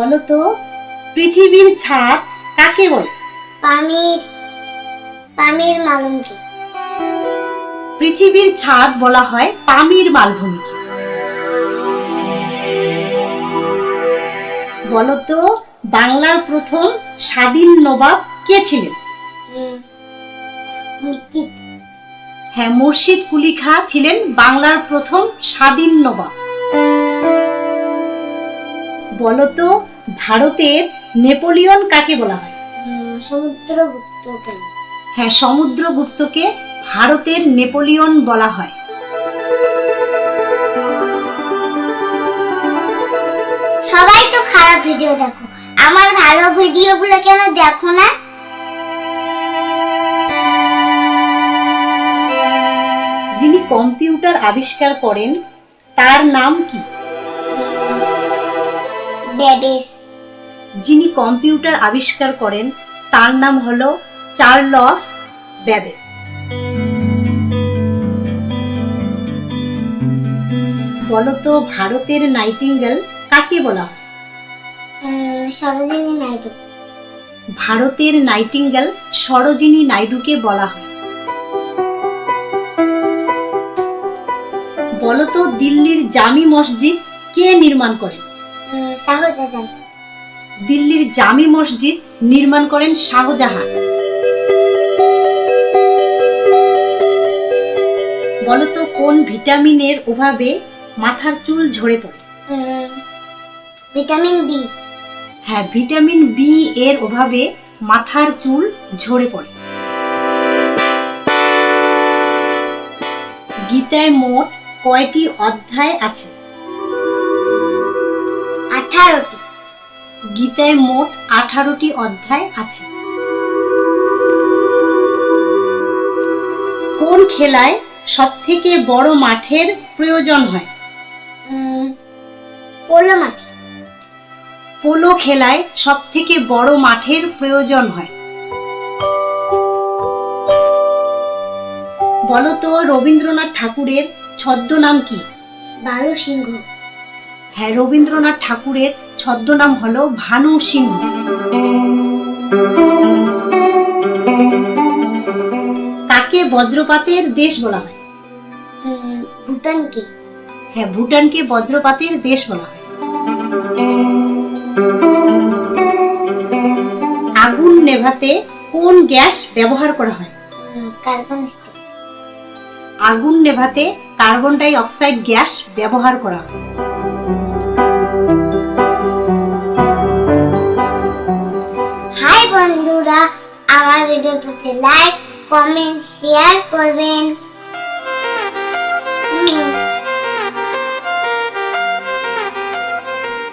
বলো তো পৃথিবীর ছাদ কাকে বলে? পানির পানির মালুমকে পৃথিবীর ছাদ বলা হয় পামির মালভূমিকে বলো তো বাংলার প্রথম স্বাধীন নবাব কে ছিলেন? হ্যাঁ মুর্শিদ কুলি খাঁ ছিলেন বাংলার প্রথম স্বাধীন নবাব। বলো তো ভারতের নেপোলিয়ন কাকে বলা হয়? সমুদ্রগুপ্তকে। হ্যাঁ সমুদ্রগুপ্তকে ভারতের নেপোলিয়ন বলা হয়। সবাই তো খারাপ ভিডিও দেখো। আমার ভালো ভিডিওগুলো কেন দেখো না? যিনি কম্পিউটার আবিষ্কার করেন তার নাম কি? বেবিস যিনি কম্পিউটার আবিষ্কার করেন তার নাম হলো চার্লস ব্যাবেজ। বলতো ভারতের নাইটিঙ্গেল কাকে বলা হয়? সরোজিনী নাইডু। ভারতের নাইটিঙ্গেল সরোজিনী নাইডুকে বলা হয়। বলতো দিল্লির জামি মসজিদ কে নির্মাণ করেন শাহজাহান দিল্লির জামি মসজিদ নির্মাণ করেন শাহজাহান। বলতো কোন ভিটামিনের অভাবে মাথার চুল ঝরে পড়ে? Vitamin B. হ্যাঁ ভিটামিন বি এর অভাবে মাথার চুল ঝরে পড়ে। গীতায় মোট কয়টি অধ্যায় আছে? আঠারোটি গীতায় মোট আঠারোটি অধ্যায় আছে। কোন খেলায় সব থেকে বড় মাঠের প্রয়োজন হয়? পোলো মাটি পোলো খেলায় সব থেকে বড় মাঠের প্রয়োজন হয়? বলতো রবীন্দ্রনাথ ঠাকুরের ছদ্মনাম কি? বালু সিংহ। হ্যাঁ রবীন্দ্রনাথ ঠাকুরের ছদ্মনাম হলো ভানু সিংহ। কাকে বজ্রপাতের দেশ বলা হয়। ভুটানকে। হ্যাঁ ভুটানকে বজ্রপাতের দেশ বলা হয়। আগুন নেভাতে কোন গ্যাস ব্যবহার করা হয়? কার্বন আগুন নেভাতে কার্বন ডাই অক্সাইড গ্যাস ব্যবহার করা হয়। বন্ধুরা আমার ভিডিওটাতে লাইক কমেন্ট শেয়ার করবেন।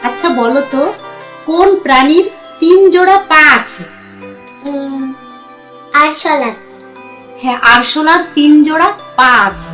আচ্ছা বলো তো কোন প্রাণীর তিন জোড়া পা আছে? উম, আর সলার হ্যাঁ আরশোলার তিন জোড়া পা আছে।